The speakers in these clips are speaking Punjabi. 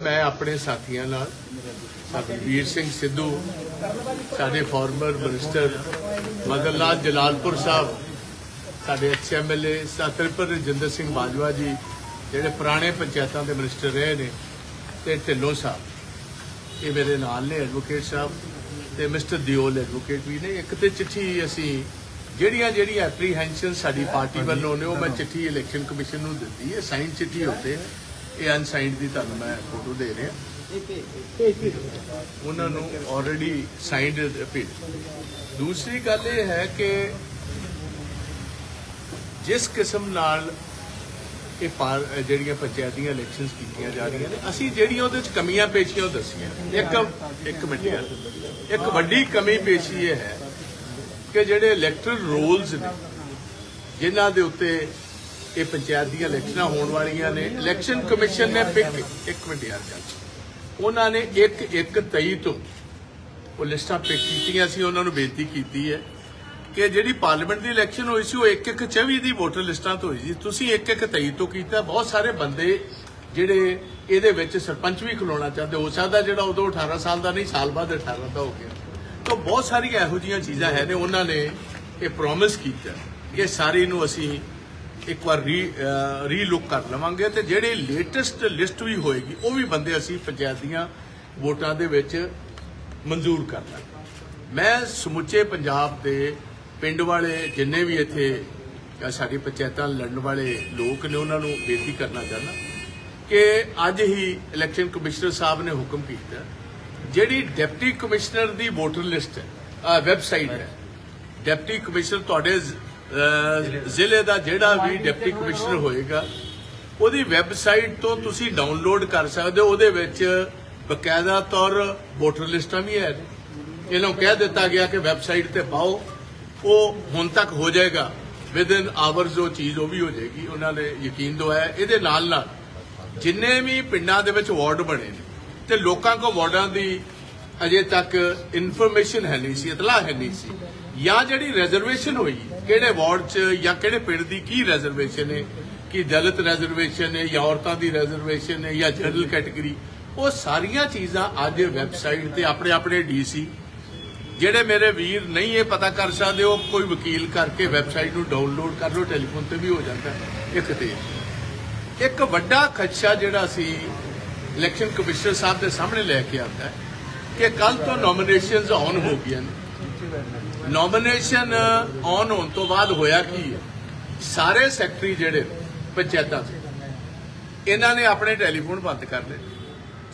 ਮੈਂ ਆਪਣੇ ਸਾਥੀਆਂ ਨਾਲ ਸਾਡੇ ਵੀਰ ਸਿੰਘ ਸਿੱਧੂ ਸਾਡੇ ਫਾਰਮਰ ਮਿਨਿਸਟਰ ਮਦਨ ਲਾਲ ਜਲਾਲਪੁਰ ਸਾਹਿਬ ਸਾਡੇ ਐਮਐਲਏ ਸਾਤਰਪੁਰ ਰਜਿੰਦਰ ਸਿੰਘ ਬਾਜਵਾ ਜੀ ਜਿਹੜੇ ਪੁਰਾਣੇ ਪੰਚਾਇਤਾਂ ਦੇ ਮਿਨਿਸਟਰ ਰਹੇ ਨੇ ਤੇ ਢਿੱਲੋਂ ਸਾਹਿਬ। ਇਹ ਮੇਰੇ ਨਾਲ ਨੇ ਐਡਵੋਕੇਟ ਸਾਹਿਬ ਤੇ ਮਿਸਟਰ ਦਿਓਲ ਐਡਵੋਕੇਟ ਵੀ ਨੇ। ਇੱਕ ਤੇ ਚਿੱਠੀ ਅਸੀਂ ਜਿਹੜੀਆਂ ਜਿਹੜੀਆਂ ਐਪਰੀਹੈਂਸ਼ਨ ਸਾਡੀ ਪਾਰਟੀ ਵੱਲੋਂ ਨੇ ਉਹ ਮੈਂ ਚਿੱਠੀ ਇਲੈਕਸ਼ਨ ਕਮਿਸ਼ਨ ਨੂੰ ਦਿੱਤੀ ਹੈ ਸਾਈਨ ਚਿੱਠੀ ਹੁੰਦੇ ਇਹ ਅਨਸਾਈਨਡ ਦੀ ਤੁਹਾਨੂੰ ਮੈਂ ਫੋਟੋ ਦੇ ਰਿਹਾ। ਉਹਨਾਂ ਨੂੰ ਆਲਰੇਡੀ ਸਾਈਨਡ ਭੇਜ। ਦੂਸਰੀ ਗੱਲ ਇਹ ਹੈ ਕਿ ਜਿਸ ਕਿਸਮ ਨਾਲ ਇਹ ਜਿਹੜੀਆਂ ਪੰਚਾਇਤੀਆਂ ਇਲੈਕਸ਼ਨਸ ਕੀਤੀਆਂ ਜਾ ਰਹੀਆਂ ਨੇ, ਅਸੀਂ ਜਿਹੜੀਆਂ ਉਹਦੇ ਵਿੱਚ ਕਮੀਆਂ ਪੇਸ਼ੀਆਂ ਉਹ ਦੱਸੀਆਂ। ਇੱਕ ਇੱਕ ਮਿੰਟ ਯਾਰ। ਇੱਕ ਵੱਡੀ ਕਮੀ ਪੇਸ਼ੀ ਇਹ ਹੈ ਕਿ ਜਿਹੜੇ ਇਲੈਕਟਰਲ ਰੋਲਸ ਨੇ, ਜਿਨ੍ਹਾਂ ਦੇ ਉੱਤੇ ਇਹ ਪੰਚਾਇਤ ਦੀਆਂ ਇਲੈਕਸ਼ਨਾਂ ਹੋਣ ਵਾਲੀਆਂ ਨੇ। ਇਲੈਕਸ਼ਨ ਕਮਿਸ਼ਨ ਨੇ ਪਿਕ ਇੱਕ ਮਿੰਟ ਯਾਰ ਗੱਲ ਉਹਨਾਂ ਨੇ ਇੱਕ ਇੱਕ 23 ਤੋਂ ਉਹ ਲਿਸਟਾਂ ਪਿਕ ਕੀਤੀਆਂ ਸੀ, ਉਹਨਾਂ ਨੂੰ ਬੇਨਤੀ ਕੀਤੀ ਹੈ ਕਿ ਜਿਹੜੀ ਪਾਰਲੀਮੈਂਟ ਦੀ ਇਲੈਕਸ਼ਨ ਹੋਈ ਸੀ, ਉਹ ਇੱਕ ਇੱਕ 24 ਦੀ ਵੋਟਰ ਲਿਸਟਾਂ ਤੋਂ ਹੋਈ ਸੀ। ਤੁਸੀਂ ਇੱਕ ਇੱਕ 23 ਤੋਂ ਕੀਤਾ। ਬਹੁਤ ਸਾਰੇ ਬੰਦੇ ਜਿਹੜੇ ਇਹਦੇ ਵਿੱਚ ਸਰਪੰਚ ਵੀ ਖਲੋਣਾ ਚਾਹੁੰਦੇ, ਹੋ ਸਕਦਾ ਜਿਹੜਾ ਉਦੋਂ 18 ਸਾਲ ਦਾ ਨਹੀਂ, ਸਾਲ ਬਾਅਦ 18 ਦਾ ਹੋ ਗਿਆ। ਤਾਂ ਬਹੁਤ ਸਾਰੀਆਂ ਇਹੋ ਜਿਹੀਆਂ ਚੀਜ਼ਾਂ ਹੈ ਨੇ, ਉਹਨਾਂ ਨੇ ਇਹ ਪ੍ਰੋਮਿਸ ਕੀਤਾ ਕਿ ਸਾਰੀ ਨੂੰ ਅਸੀਂ ਇੱਕ ਵਾਰ ਰੀ ਰੀ ਲੁੱਕ ਕਰ ਲਵਾਂਗੇ ਤੇ ਜਿਹੜੇ ਲੇਟੈਸਟ ਲਿਸਟ ਵੀ ਹੋਏਗੀ ਉਹ ਵੀ ਬੰਦੇ ਅਸੀਂ ਪੰਚਾਇਤ ਦੀਆਂ ਵੋਟਾਂ ਦੇ ਵਿੱਚ ਮਨਜ਼ੂਰ ਕਰ ਲਾਂਗੇ। ਮੈਂ ਸਮੁੱਚੇ ਪੰਜਾਬ ਦੇ ਪਿੰਡ ਵਾਲੇ ਜਿੰਨੇ ਵੀ ਇੱਥੇ ਸਾਡੀ ਪੰਚਾਇਤਾਂ ਲੜਨ ਵਾਲੇ ਲੋਕ ਨੇ ਉਹਨਾਂ ਨੂੰ ਬੇਨਤੀ ਕਰਨਾ ਚਾਹੁੰਦਾ ਕਿ ਅੱਜ ਹੀ ਇਲੈਕਸ਼ਨ ਕਮਿਸ਼ਨਰ ਸਾਹਿਬ ਨੇ ਹੁਕਮ ਕੀਤਾ ਜਿਹੜੀ ਡਿਪਟੀ ਕਮਿਸ਼ਨਰ ਦੀ ਵੋਟਰ ਲਿਸਟ ਹੈ ਵੈਬਸਾਈਟ ਹੈ ਡਿਪਟੀ ਕਮਿਸ਼ਨਰ ਤੁਹਾਡੇ ਜ਼ਿਲ੍ਹੇ ਦਾ ਜਿਹੜਾ ਵੀ ਡਿਪਟੀ ਕਮਿਸ਼ਨਰ ਹੋਏਗਾ, ਉਹਦੀ ਵੈਬਸਾਈਟ ਤੋਂ ਤੁਸੀਂ ਡਾਊਨਲੋਡ ਕਰ ਸਕਦੇ ਹੋ। ਉਹਦੇ ਵਿੱਚ ਬਕਾਇਦਾ ਤੌਰ ਵੋਟਰ ਲਿਸਟਾਂ ਵੀ ਹੈ। ਇਹਨਾਂ ਨੂੰ ਕਹਿ ਦਿੱਤਾ ਗਿਆ ਕਿ ਵੈਬਸਾਈਟ ਤੇ ਪਾਓ। ਉਹ ਹੁਣ ਤੱਕ ਹੋ ਜਾਏਗਾ। ਵਿਦ ਇਨ ਆਵਰਸ ਉਹ ਚੀਜ਼ ਉਹ ਵੀ ਹੋ ਜਾਏਗੀ। ਉਹਨਾਂ ਨੇ ਯਕੀਨ ਦਵਾਇਆ ਇਹਦੇ ਨਾਲ ਨਾਲ ਜਿੰਨੇ ਵੀ ਪਿੰਡਾਂ ਦੇ ਵਿੱਚ ਵਾਰਡ ਬਣੇ ਨੇ ਤੇ ਲੋਕਾਂ ਕੋ ਵਾਰਡਾਂ ਦੀ ਅਜੇ ਤੱਕ ਇਨਫੋਰਮੇਸ਼ਨ ਹੈ ਨਹੀਂ ਸੀ, ਇਤਲਾਹ ਹੈ ਨਹੀਂ ਸੀ, ਜਾਂ ਜਿਹੜੀ ਰਿਜ਼ਰਵੇਸ਼ਨ ਹੋਈ ਕਿਹੜੇ ਵਾਰਡ 'ਚ ਜਾਂ ਕਿਹੜੇ ਪਿੰਡ ਦੀ ਕੀ ਰਿਜ਼ਰਵੇਸ਼ਨ ਹੈ? ਕਿ ਦਲਿਤ ਰਿਜ਼ਰਵੇਸ਼ਨ ਹੈ ਜਾਂ ਔਰਤਾਂ ਦੀ ਰਿਜ਼ਰਵੇਸ਼ਨ ਹੈ ਜਾਂ ਜਨਰਲ ਕੈਟਾਗਰੀ ਉਹ ਸਾਰੀਆਂ ਚੀਜ਼ਾਂ ਅੱਜ ਵੈਬਸਾਈਟ ਤੇ ਆਪਣੇ ਆਪਣੇ ਡੀਸੀ ਜਿਹੜੇ ਮੇਰੇ ਵੀਰ ਨਹੀਂ ਇਹ ਪਤਾ ਕਰ ਸਕਦੇ, ਉਹ ਕੋਈ ਵਕੀਲ ਕਰਕੇ ਵੈਬਸਾਈਟ ਨੂੰ ਡਾਊਨਲੋਡ ਕਰ ਲਓ ਟੈਲੀਫੋਨ ਤੇ ਵੀ ਹੋ ਜਾਂਦਾ ਇੱਕ ਤੇ। ਇੱਕ ਵੱਡਾ ਖਦਸ਼ਾ ਜਿਹੜਾ ਸੀ ਇਲੈਕਸ਼ਨ ਕਮਿਸ਼ਨਰ ਸਾਹਿਬ ਦੇ ਸਾਹਮਣੇ ਲੈ ਕੇ ਆਉਂਦਾ ਕਿ ਕੱਲ ਤੋਂ ਨੋਮੀਨੇਸ਼ਨਸ ਆਨ ਹੋ ਗਈਆਂ ਨੇ। ਨੋਮੀਨੇਸ਼ਨ ਔਨ uh, ਹੋਣ ਤੋਂ ਬਾਅਦ ਹੋਇਆ ਕੀ ਹੈ? ਸਾਰੇ ਸੈਕਟਰੀ ਜਿਹੜੇ ਪੰਚਾਇਤਾਂ ਦੇ, ਇਹਨਾਂ ਨੇ ਆਪਣੇ ਟੈਲੀਫੋਨ ਬੰਦ ਕਰ ਲਏ।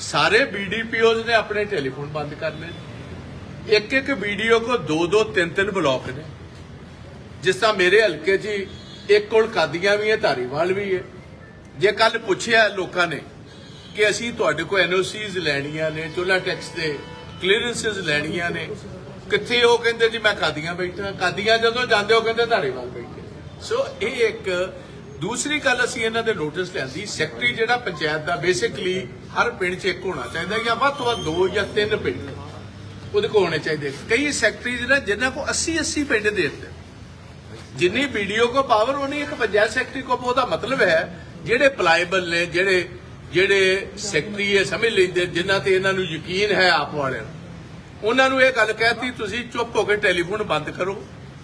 ਸਾਰੇ ਬੀਡੀਪੀਓਜ਼ ਨੇ ਆਪਣੇ ਟੈਲੀਫੋਨ ਬੰਦ ਕਰ ਲਏ। ਇੱਕ ਇੱਕ ਵੀਡੀਓ ਕੋ ਦੋ ਦੋ ਤਿੰਨ ਤਿੰਨ ਬਲੌਕ ਨੇ। ਜਿਸ ਤਰ੍ਹਾਂ ਮੇਰੇ ਹਲਕੇ 'ਚ ਹੀ ਇੱਕ ਕੋਲ ਕਾਦੀਆਂ ਵੀ ਹੈ, ਧਾਰੀਵਾਲ ਵੀ ਹੈ। ਜੇ ਕੱਲ ਪੁੱਛਿਆ ਲੋਕਾਂ ਨੇ ਕਿ ਅਸੀਂ ਤੁਹਾਡੇ ਕੋਲ ਐਨਓਸੀਜ਼ ਲੈਣੀਆਂ ਨੇ ਚੋਲਾ ਟੈਕਸ ਦੇ ਕਲੀਅਰੈਂਸਸ ਲੈਣੀਆਂ ਨੇ ਕਿੱਥੇ ਉਹ ਕਹਿੰਦੇ ਜੀ, ਮੈਂ ਕਾਦੀਆਂ ਬੈਠਾ, ਕਾਦੀਆਂ ਜਦੋਂ ਜਾਂਦੇ ਉਹ ਕਹਿੰਦੇ ਧਾਰੀਵਾਲ ਬੈਠੇ। ਸੋ ਇਹ ਇੱਕ ਦੂਸਰੀ ਗੱਲ ਅਸੀਂ ਇਹਨਾਂ ਦੇ ਨੋਟਿਸ ਲਿਆਂਦੀ ਸੈਕਟਰੀ ਜਿਹੜਾ ਪੰਚਾਇਤ ਦਾ ਬੇਸਿਕਲੀ ਹਰ ਪਿੰਡ 'ਚ ਇੱਕ ਹੋਣਾ ਚਾਹੀਦਾ ਜਾਂ ਵੱਧ ਤੋਂ ਵੱਧ ਦੋ ਜਾਂ ਤਿੰਨ ਪਿੰਡ। ਉਹਦੇ ਕੋਲ ਹੋਣੇ ਚਾਹੀਦੇ। ਕਈ ਸੈਕਟਰੀ ਨੇ ਜਿਨ੍ਹਾਂ ਕੋ 80 80 ਪਿੰਡ ਦੇ ਦਿੱਤੇ ਜਿੰਨੀ ਵੀਡੀਓ ਕੋ ਪਾਵਰ ਉਹਨੀ ਇੱਕ ਪੰਚਾਇਤ ਸੈਕਟਰੀ ਕੋ ਉਹਦਾ ਮਤਲਬ ਹੈ, ਜਿਹੜੇ ਪਲਾਈਬਲ ਨੇ, ਜਿਹੜੇ ਜਿਹੜੇ ਸੈਕਟਰੀ ਇਹ ਸਮਝ ਲੈਂਦੇ, ਜਿਨ੍ਹਾਂ ਤੇ ਇਹਨਾਂ ਨੂੰ ਯਕੀਨ ਹੈ ਆਪ ਵਾਲਿਆਂ ਨੂੰ। ਉਹਨਾਂ ਨੂੰ ਇਹ ਗੱਲ ਕਹਿਤੀ, ਤੁਸੀਂ ਚੁੱਪ ਹੋ ਕੇ ਟੈਲੀਫੋਨ ਬੰਦ ਕਰੋ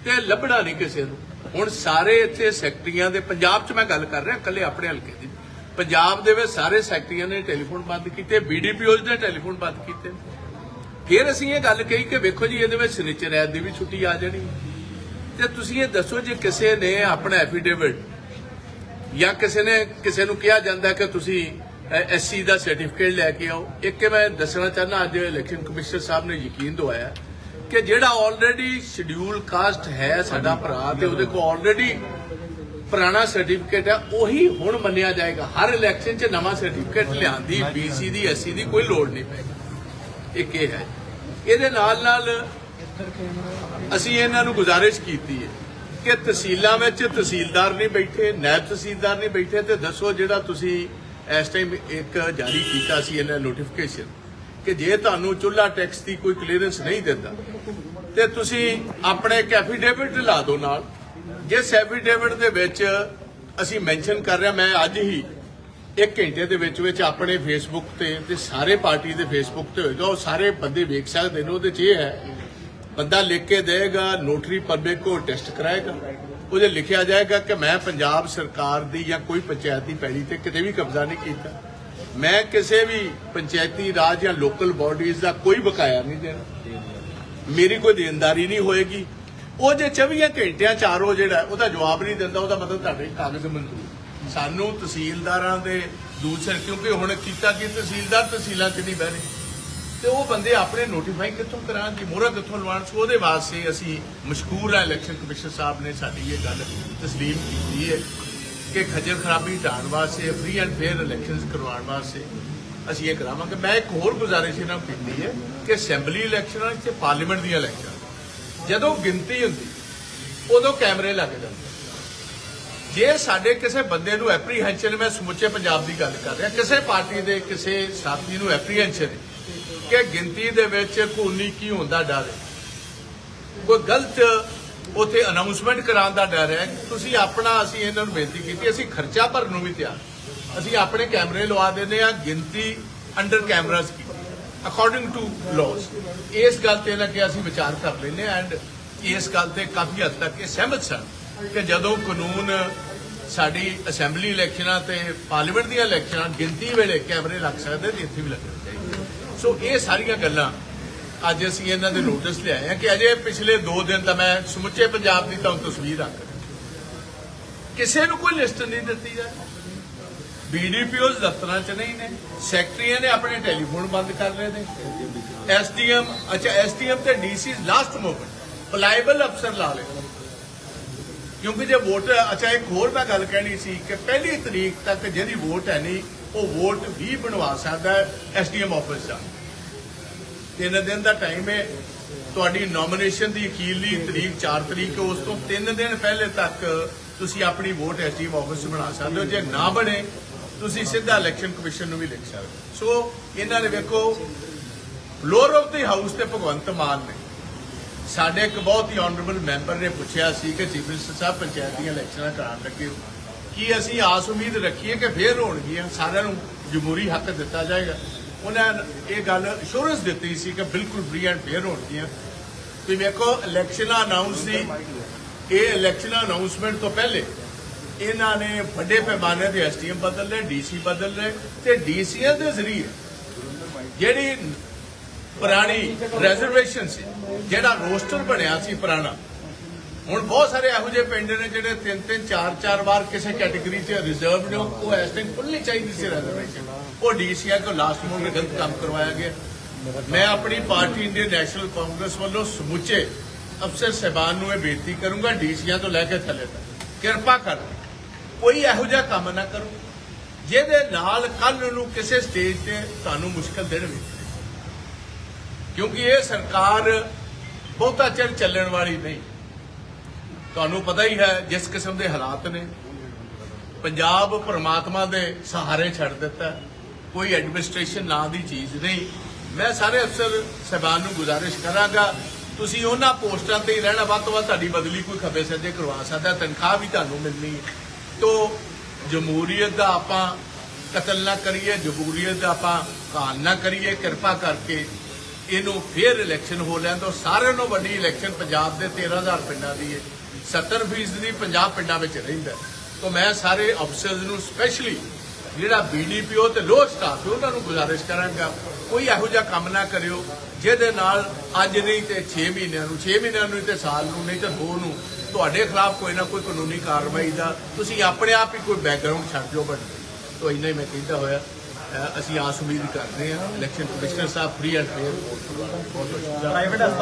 ਤੇ ਲੱਭਣਾ ਨਹੀਂ ਕਿਸੇ ਨੂੰ। ਹੁਣ ਸਾਰੇ ਇੱਥੇ ਸੈਕਟਰੀਆਂ ਦੇ, ਪੰਜਾਬ 'ਚ ਮੈਂ ਗੱਲ ਕਰ ਰਿਹਾ, ਇਕੱਲੇ ਆਪਣੇ ਹਲਕੇ ਦੀ। ਪੰਜਾਬ ਦੇ ਵਿੱਚ ਸਾਰੇ ਸੈਕਟਰੀਆਂ ਨੇ ਟੈਲੀਫੋਨ ਬੰਦ ਕੀਤੇ ਬੀਡੀਪੀਓਜ਼ ਨੇ ਟੈਲੀਫੋਨ ਬੰਦ ਕੀਤੇ। ਫਿਰ ਅਸੀਂ ਇਹ ਗੱਲ ਕਹੀ ਕਿ ਵੇਖੋ ਜੀ, ਇਹਦੇ ਵਿੱਚ ਸਨਿਚਰ ਐਡ ਦੀ ਵੀ ਛੁੱਟੀ ਆ ਜਾਣੀ। ਤੇ ਤੁਸੀਂ ਇਹ ਦੱਸੋ ਜੇ ਕਿਸੇ ਨੇ ਆਪਣਾ ਐਫੀਡੇਵਿਟ ਜਾਂ ਕਿਸੇ ਨੇ, ਕਿਸੇ ਨੂੰ ਕਿਹਾ ਜਾਂਦਾ ਕਿ ਤੁਸੀਂ ਐਸਸੀ ਦਾ ਸਰਟੀਫਿਕੇਟ ਲੈ ਕੇ ਆਓ। ਇੱਕ ਮੈਂ ਦੱਸਣਾ ਚਾਹੁੰਦਾ, ਅੱਜ ਇਲੈਕਸ਼ਨ ਕਮਿਸ਼ਨਰ ਸਾਹਿਬ ਨੇ ਯਕੀਨ ਦਵਾਇਆ ਕਿ ਜਿਹੜਾ ਆਲਰੇਡੀ ਸ਼ਡਿਊਲ ਕਾਸਟ ਹੈ ਸਾਡਾ ਭਰਾ ਤੇ ਉਹਦੇ ਕੋਲ ਆਲਰੇਡੀ ਪੁਰਾਣਾ ਸਰਟੀਫਿਕੇਟ ਹੈ, ਉਹੀ ਹੁਣ ਮੰਨਿਆ ਜਾਏਗਾ। ਹਰ ਇਲੈਕਸ਼ਨ 'ਚ ਨਵਾਂ ਸਰਟੀਫਿਕੇਟ ਲਿਆਂਦੀ ਬੀਸੀ ਦੀ ਐਸਸੀ ਦੀ ਕੋਈ ਲੋੜ ਨਹੀਂ ਪੈਗੀ ਇੱਕ ਇਹ ਹੈ। ਇਹਦੇ ਨਾਲ ਨਾਲ ਅਸੀਂ ਇਹਨਾਂ ਨੂੰ ਗੁਜ਼ਾਰਿਸ਼ ਕੀਤੀ ਹੈ ਕਿ ਤਹਿਸੀਲਾਂ ਵਿੱਚ ਤਹਿਸੀਲਦਾਰ ਨਹੀਂ ਬੈਠੇ ਨਾਇਬ ਤਹਿਸੀਲਦਾਰ ਨਹੀਂ ਬੈਠੇ, ਤੇ ਦੱਸੋ ਜਿਹੜਾ ਤੁਸੀਂ ਇਸ ਟਾਈਮ ਇੱਕ ਜਾਰੀ ਕੀਤਾ ਸੀ ਇਹਨਾਂ ਨੋਟੀਫਿਕੇਸ਼ਨ ਕਿ ਜੇ ਤੁਹਾਨੂੰ ਚੁੱਲਾ ਟੈਕਸ ਦੀ ਕੋਈ ਕਲੀਅਰੈਂਸ ਨਹੀਂ ਦਿੰਦਾ, ਤੇ ਤੁਸੀਂ ਆਪਣੇ ਇੱਕ ਐਫੀਡੇਵਿਟ ਲਾ ਦਿਓ ਨਾਲ। ਜਿਸ ਐਫੀਡੇਵਿਟ ਦੇ ਵਿੱਚ ਅਸੀਂ ਮੈਂਸ਼ਨ ਕਰ ਰਿਹਾ ਮੈਂ ਅੱਜ ਹੀ ਇੱਕ ਘੰਟੇ ਦੇ ਵਿੱਚ ਵਿੱਚ ਆਪਣੇ ਫੇਸਬੁੱਕ ਤੇ ਤੇ ਸਾਰੇ ਪਾਰਟੀ ਦੇ ਫੇਸਬੁੱਕ ਤੇ ਹੋਏਗਾ, ਉਹ ਸਾਰੇ ਬੰਦੇ ਵੇਖ ਸਕਦੇ ਨੇ, ਉਹਦੇ 'ਚ ਇਹ ਹੈ, ਬੰਦਾ ਲਿਖ ਕੇ ਦੇਗਾ ਨੋਟਰੀ ਪਬਲਿਕ ਕੋ ਟੈਸਟ ਕਰਾਏਗਾ। ਉਹਦੇ ਲਿਖਿਆ ਜਾਏਗਾ ਕਿ ਮੈਂ ਪੰਜਾਬ ਸਰਕਾਰ ਦੀ ਜਾਂ ਕੋਈ ਪੰਚਾਇਤੀ ਪੈੜੀ ਤੇ ਕਿਤੇ ਵੀ ਕਬਜ਼ਾ ਨਹੀਂ ਕੀਤਾ। ਮੈਂ ਕਿਸੇ ਵੀ ਪੰਚਾਇਤੀ ਰਾਜ ਜਾਂ ਲੋਕਲ ਬਾਡੀਜ਼ ਦਾ ਕੋਈ ਬਕਾਇਆ ਨਹੀਂ ਦੇਣਾ। ਮੇਰੀ ਕੋਈ ਦੇਣਦਾਰੀ ਨਹੀਂ ਹੋਏਗੀ। ਉਹ ਜੇ 24 ਘੰਟਿਆਂ ਚਾਰੋ ਜਿਹੜਾ ਉਹਦਾ ਜਵਾਬ ਨਹੀਂ ਦਿੰਦਾ, ਉਹਦਾ ਮਤਲਬ ਤੁਹਾਡੇ ਕਾਗਜ਼ ਮਨਜ਼ੂਰ। ਸਾਨੂੰ ਤਹਿਸੀਲਦਾਰਾਂ ਦੇ ਦੂਸਰੇ ਕਿਉਂਕਿ ਹੁਣ ਕੀਤਾ ਕਿ ਤਹਿਸੀਲਦਾਰ ਤਹਿਸੀਲਾਂ 'ਚ ਨਹੀਂ ਬਹਿ ਰਹੇ। ਤੇ ਉਹ ਬੰਦੇ ਆਪਣੇ ਨੋਟੀਫਾਈ ਕਿੱਥੋਂ ਕਰਾਉਣ ਜੀ? ਮੋਹਰਾ ਕਿੱਥੋਂ ਲਵਾਉਣ? ਸੋ ਉਹਦੇ ਵਾਸਤੇ ਅਸੀਂ ਮਸ਼ਕੂਰ ਹੈ ਇਲੈਕਸ਼ਨ ਕਮਿਸ਼ਨ ਸਾਹਿਬ ਨੇ ਸਾਡੀ ਇਹ ਗੱਲ ਤਸਲੀਮ ਕੀਤੀ ਹੈ ਕਿ ਖੱਜਲ ਖਰਾਬੀ ਹਟਾਉਣ ਵਾਸਤੇ ਫ੍ਰੀ ਐਂਡ ਫੇਅਰ ਇਲੈਕਸ਼ਨਸ ਕਰਵਾਉਣ ਵਾਸਤੇ ਅਸੀਂ ਇਹ ਕਰਾਵਾਂਗੇ। ਮੈਂ ਇੱਕ ਹੋਰ ਗੁਜ਼ਾਰਿਸ਼ ਇਹਨਾਂ ਨੂੰ ਕੀਤੀ ਹੈ ਕਿ ਅਸੈਂਬਲੀ ਇਲੈਕਸ਼ਨਾਂ ਤੇ ਪਾਰਲੀਮੈਂਟ ਦੀਆਂ ਇਲੈਕਸ਼ਨ ਜਦੋਂ ਗਿਣਤੀ ਹੁੰਦੀ, ਉਦੋਂ ਕੈਮਰੇ ਲੱਗ ਜਾਂਦੇ। ਜੇ ਸਾਡੇ ਕਿਸੇ ਬੰਦੇ ਨੂੰ ਐਪਰੀਹੈਂਸ਼ਨ ਮੈਂ ਸਮੁੱਚੇ ਪੰਜਾਬ ਦੀ ਗੱਲ ਕਰ ਰਿਹਾ, ਕਿਸੇ ਪਾਰਟੀ ਦੇ ਕਿਸੇ ਸਾਥੀ ਨੂੰ ਐਪਰੀਹੈਂਸ਼ਨ ਕਿ ਗਿਣਤੀ ਦੇ ਵਿੱਚ ਕੋਨੀ ਕੀ ਹੁੰਦਾ ਡਰ ਹੈ? ਕੋਈ ਗਲਤ ਉਥੇ ਅਨਾਉਂਸਮੈਂਟ ਕਰਾਉਣ ਦਾ ਡਰ ਹੈ? ਤੁਸੀਂ ਆਪਣਾ, ਅਸੀਂ ਇਹਨਾਂ ਨੂੰ ਬੇਨਤੀ ਕੀਤੀ, ਅਸੀਂ ਖਰਚਾ ਭਰਨ ਨੂੰ ਵੀ ਤਿਆਰ। ਅਸੀਂ ਆਪਣੇ ਕੈਮਰੇ ਲਵਾ ਦਿੰਦੇ ਆ ਗਿਣਤੀ ਅੰਡਰ ਕੈਮਰਾਸ ਕੀ? ਅਕੋਰਡਿੰਗ ਟੂ ਲਾਜ਼ ਇਸ ਗੱਲ ਤੇ ਲੱਗੇ ਅਸੀਂ ਵਿਚਾਰ ਕਰ ਲੈਨੇ ਐਂਡ ਇਸ ਗੱਲ ਤੇ ਕਾਫੀ ਹੱਦ ਤੱਕ ਇਹ ਸਹਿਮਤ ਸਨ ਕਿ ਜਦੋਂ ਕਾਨੂੰਨ ਸਾਡੀ ਅਸੈਂਬਲੀ ਇਲੈਕਸ਼ਨਾਂ ਤੇ ਪਾਰਲੀਮੈਂਟ ਦੀਆਂ ਇਲੈਕਸ਼ਨਾਂ ਗਿਣਤੀ ਵੇਲੇ ਕੈਮਰੇ ਲੱਗ ਸਕਦੇ ਤੇ ਇੱਥੇ ਵੀ ਲੱਗਣੇ ਚਾਹੀਦੇ। ਸੋ ਇਹ ਸਾਰੀਆਂ ਗੱਲਾਂ ਅੱਜ ਅਸੀਂ ਇਹਨਾਂ ਦੇ ਨੋਟਿਸ ਲਿਆਏ ਆ ਕਿ ਅਜੇ ਪਿਛਲੇ 2 ਦਿਨ ਤਾਂ ਮੈਂ ਸਮੁੱਚੇ ਪੰਜਾਬ ਦੀ ਤੁਹਾਨੂੰ ਤਸਵੀਰ ਰੱਖ ਕਿਸੇ ਨੂੰ ਕੋਈ ਲਿਸਟ ਨਹੀਂ ਦਿੱਤੀ ਜਾ ਬੀਡੀਪੀਓਸ ਦਫ਼ਤਰਾਂ 'ਚ ਨਹੀਂ ਨੇ। ਸੈਕਟਰੀਆਂ ਨੇ ਆਪਣੇ ਟੈਲੀਫੋਨ ਬੰਦ ਕਰ ਲਏ ਨੇ। ਐਸਡੀਐਮ ਅੱਛਾ ਐਸਡੀਐਮ ਤੇ ਡੀਸੀ ਲਾਸਟ ਮੂਵਮੈਂਟ ਪਲਾਈਬਲ ਅਫਸਰ ਲਾ ਲਏ ਕਿਉਂਕਿ ਜੇ ਵੋਟ ਅੱਛਾ, ਇੱਕ ਹੋਰ ਮੈਂ ਗੱਲ ਕਹਿਣੀ ਸੀ ਕਿ ਪਹਿਲੀ ਤਰੀਕ ਤੱਕ ਜਿਹਦੀ ਵੋਟ ਹੈ ਨਹੀਂ ਉਹ ਵੋਟ ਵੀ ਬਣਵਾ ਸਕਦਾ ਹੈ ਐਸਡੀਐਮ ਆਫਿਸ ਜਾ ਤਿੰਨ ਦਿਨ ਦਾ ਟਾਈਮ ਹੈ। ਤੁਹਾਡੀ ਨੋਮੀਨੇਸ਼ਨ ਦੀ ਅਖੀਰਲੀ ਤਰੀਕ 4 ਤਰੀਕ ਉਸ ਤੋਂ 3 ਦਿਨ ਪਹਿਲੇ ਤੱਕ ਤੁਸੀਂ ਆਪਣੀ ਵੋਟ ਐਸਡੀਐਮ ਆਫਿਸ 'ਚ ਬਣਾ ਸਕਦੇ ਹੋ। ਜੇ ਨਾ ਬਣੇ, ਤੁਸੀਂ ਸਿੱਧਾ ਇਲੈਕਸ਼ਨ ਕਮਿਸ਼ਨ ਨੂੰ ਵੀ ਲਿਖ ਸਕਦੇ ਹੋ। ਸੋ, ਇਹਨਾਂ ਨੇ ਵੇਖੋ ਫਲੋਰ ਆਫ ਦੀ ਹਾਊਸ ਤੇ ਭਗਵੰਤ ਮਾਨ ਨੇ। ਸਾਡੇ ਇੱਕ ਬਹੁਤ ਹੀ ਆਨਰੇਬਲ ਮੈਂਬਰ ਨੇ ਪੁੱਛਿਆ ਸੀ ਕਿ ਚੀਫ ਮਿਨਿਸਟਰ ਸਾਹਿਬ, ਪੰਚਾਇਤ ਦੀਆਂ ਇਲੈਕਸ਼ਨਾਂ ਕਰਾਉਣ ਲੱਗੇ ਹੋ। ਕਿ ਅਸੀਂ ਆਸ ਉਮੀਦ ਰੱਖੀਏ ਕਿ ਫੇਰ ਹੋਣਗੀਆਂ, ਸਾਰਿਆਂ ਨੂੰ ਜਮਹੂਰੀ ਹੱਕ ਦਿੱਤਾ ਜਾਏਗਾ। ਉਹਨਾਂ ਇਹ ਗੱਲ ਅਸ਼ੋਰੈਂਸ ਦਿੱਤੀ ਸੀ ਕਿ ਬਿਲਕੁਲ ਫ੍ਰੀ ਐਂਡ ਫੇਅਰ ਹੋਣਗੀਆਂ। ਤੁਸੀਂ ਵੇਖੋ ਇਲੈਕਸ਼ਨਾਂ ਅਨਾਉਂਸ ਸੀ ਇਹ ਇਲੈਕਸ਼ਨਾਂ ਅਨਾਉਂਸਮੈਂਟ ਤੋਂ ਪਹਿਲੇ ਇਹਨਾਂ ਨੇ ਵੱਡੇ ਪੈਮਾਨੇ ਤੇ ਐਸਟੀਐਮ ਬਦਲ ਲਏ ਡੀਸੀ ਬਦਲ ਲਏ ਤੇ ਡੀਸੀਆਂ ਦੇ ਜ਼ਰੀਏ ਜਿਹੜੀ ਪੁਰਾਣੀ ਰਿਜ਼ਰਵੇਸ਼ਨ ਸੀ, ਜਿਹੜਾ ਰੋਸਟਰ ਬਣਿਆ ਸੀ ਪੁਰਾਣਾ ਹੁਣ ਬਹੁਤ ਸਾਰੇ ਇਹੋ ਜਿਹੇ ਪਿੰਡ ਨੇ ਜਿਹੜੇ ਤਿੰਨ ਤਿੰਨ, ਚਾਰ ਚਾਰ ਵਾਰ ਕਿਸੇ ਕੈਟਾਗਰੀ 'ਚ ਰਿਜ਼ਰਵ ਨੇ, ਉਹ ਇਸ ਟਾਈਮ ਖੁੱਲ੍ਹਣੀ ਚਾਹੀਦੀ ਸੀ ਰਿਜ਼ਰਵੇਸ਼ਨ ਉਹ ਡੀਸੀਆ ਕੋ ਲਾਸਟ ਮੂਵ ਗਲਤ ਕੰਮ ਕਰਵਾਇਆ ਗਿਆ। ਮੈਂ ਆਪਣੀ ਪਾਰਟੀ ਇੰਡੀਅਨ ਨੈਸ਼ਨਲ ਕਾਂਗਰਸ ਵੱਲੋਂ ਸਮੁੱਚੇ ਅਫਸਰ ਸਹਿਬਾਨ ਨੂੰ ਇਹ ਬੇਨਤੀ ਕਰੂੰਗਾ ਡੀਸੀਆਂ ਤੋਂ ਲੈ ਕੇ ਥੱਲੇ ਤੱਕ। ਕਿਰਪਾ ਕਰ, ਕੋਈ ਇਹੋ ਜਿਹਾ ਕੰਮ ਨਾ ਕਰੋ, ਜਿਹਦੇ ਨਾਲ ਕੱਲ ਨੂੰ ਕਿਸੇ ਸਟੇਜ ਤੇ ਤੁਹਾਨੂੰ ਮੁਸ਼ਕਲ ਦੇਣ ਵੀ। ਕਿਉਂਕਿ ਇਹ ਸਰਕਾਰ ਬਹੁਤਾ ਚਿਰ ਚੱਲਣ ਵਾਲੀ ਨਹੀਂ। ਤੁਹਾਨੂੰ ਪਤਾ ਹੀ ਹੈ ਜਿਸ ਕਿਸਮ ਦੇ ਹਾਲਾਤ ਨੇ। ਪੰਜਾਬ ਪਰਮਾਤਮਾ ਦੇ ਸਹਾਰੇ ਛੱਡ ਦਿੱਤਾ ਕੋਈ ਐਡਮਿਨਿਸਟ੍ਰੇਸ਼ਨ ਨਾਂ ਦੀ ਚੀਜ਼ ਨਹੀਂ। ਮੈਂ ਸਾਰੇ ਅਫਸਰ ਸਹਿਬਾਨ ਨੂੰ ਗੁਜ਼ਾਰਿਸ਼ ਕਰਾਂਗਾ, ਤੁਸੀਂ ਉਹਨਾਂ ਪੋਸਟਾਂ ਤੇ ਹੀ ਰਹਿਣਾ, ਵੱਧ ਤੋਂ ਵੱਧ ਤੁਹਾਡੀ ਬਦਲੀ ਕੋਈ ਖੱਬੇ ਸੱਜੇ ਕਰਵਾ ਸਕਦਾ, ਤਨਖਾਹ ਵੀ ਤੁਹਾਨੂੰ ਮਿਲਣੀ ਹੈ। ਤੋ ਜਮਹੂਰੀਅਤ ਦਾ ਆਪਾਂ ਕਤਲ ਨਾ ਕਰੀਏ ਜਮਹੂਰੀਅਤ ਦਾ ਆਪਾਂ ਕਾਲ ਨਾ ਕਰੀਏ, ਕਿਰਪਾ ਕਰਕੇ ਇਹਨੂੰ ਫੇਰ ਇਲੈਕਸ਼ਨ ਹੋ ਲੈਣ ਤੋਂ ਸਾਰਿਆਂ ਨੂੰ ਵੱਡੀ ਇਲੈਕਸ਼ਨ ਪੰਜਾਬ ਦੇ 13000 ਪਿੰਡਾਂ ਦੀ ਹੈ। 70% ਦੀ ਪੰਜਾਬ ਪਿੰਡਾਂ ਵਿੱਚ ਰਹਿੰਦਾ ਤੋਂ ਮੈਂ ਸਾਰੇ ਅਫਸਰਸ ਨੂੰ ਸਪੈਸ਼ਲੀ ਜਿਹੜਾ ਬੀਡੀਪੀਓ ਤੇ ਲੋਅਰ ਸਟਾਫ ਹੈ ਉਹਨਾਂ ਨੂੰ ਗੁਜ਼ਾਰਿਸ਼ ਕਰਾਂਗਾ, ਕੋਈ ਇਹੋ ਜਿਹਾ ਕੰਮ ਨਾ ਕਰਿਓ, ਜਿਹਦੇ ਨਾਲ ਅੱਜ ਨਹੀਂ ਤੇ 6 ਮਹੀਨਿਆਂ ਨੂੰ 6 ਮਹੀਨਿਆਂ ਨੂੰ ਤੇ ਸਾਲ ਨੂੰ, ਨਹੀਂ ਤੇ ਦੋ ਨੂੰ, ਤੁਹਾਡੇ ਖਿਲਾਫ ਕੋਈ ਨਾ ਕੋਈ ਕਾਨੂੰਨੀ ਕਾਰਵਾਈ ਦਾ, ਤੁਸੀਂ ਆਪਣੇ ਆਪ ਹੀ ਕੋਈ ਬੈਕਗ੍ਰਾਉਂਡ ਛੱਡ ਦਿਓ ਬਟ ਤੋਂ ਇੰਨਾ ਹੀ ਮੈਂ ਕਹਿੰਦਾ ਹੋਇਆ ਅਸੀਂ ਆਸ ਉਮੀਦ ਕਰਦੇ ਹਾਂ election commissioner sahib free and fair ਬਹੁਤ ਬਹੁਤ